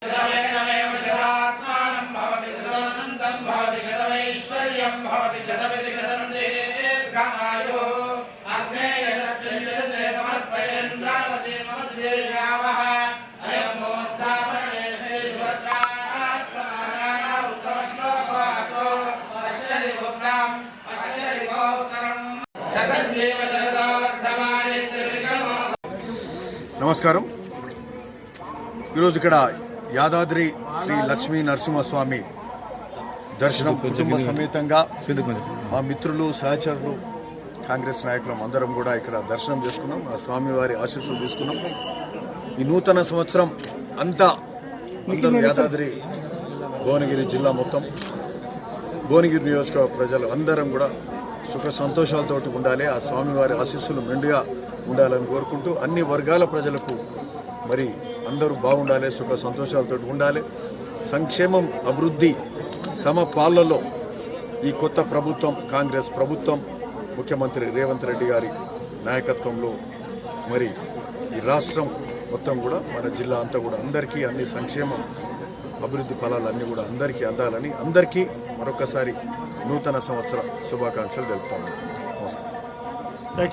शतमेनमेव शतात्मानं भवति शतमनन्तं भवति शतमैश्वर्यं भवति शतमिति शतं दीर्घमायुः अग्नेयशस्यसे समर्पयेन्द्रावती मम देयावः अयं मूर्धा परमेशेश्वरात् समानाना उत्तमश्लोको पश्यति भुक्ताम् पश्यति भोक्तरम् शतञ्जीव शरदो वर्धमाने त्रिविक्रमो నమస్కారం ఈరోజు ఇక్కడ యాదాద్రి శ్రీ లక్ష్మీ నరసింహస్వామి దర్శనం కుటుంబ సమేతంగా మా మిత్రులు సహచరులు కాంగ్రెస్ నాయకులం అందరం కూడా ఇక్కడ దర్శనం చేసుకున్నాం. ఆ స్వామివారి ఆశీస్సులు తీసుకున్నాం. ఈ నూతన సంవత్సరం అంతా అందరూ యాదాద్రి భువనగిరి జిల్లా మొత్తం భువనగిరి నియోజకవర్గ ప్రజలు అందరం కూడా సుఖ సంతోషాలతోటి ఉండాలి. ఆ స్వామివారి ఆశీస్సులు మెండుగా ఉండాలని కోరుకుంటూ అన్ని వర్గాల ప్రజలకు మరి అందరూ బాగుండాలి సుఖ సంతోషాలతో ఉండాలి. సంక్షేమం అభివృద్ధి సమపాలలో ఈ కొత్త ప్రభుత్వం కాంగ్రెస్ ప్రభుత్వం ముఖ్యమంత్రి రేవంత్ రెడ్డి గారి నాయకత్వంలో మరి ఈ రాష్ట్రం మొత్తం కూడా మన జిల్లా అంతా కూడా అందరికీ అన్ని సంక్షేమం అభివృద్ధి ఫలాలన్నీ కూడా అందరికీ అందాలని అందరికీ మరొకసారి నూతన సంవత్సర శుభాకాంక్షలు తెలుపుతాము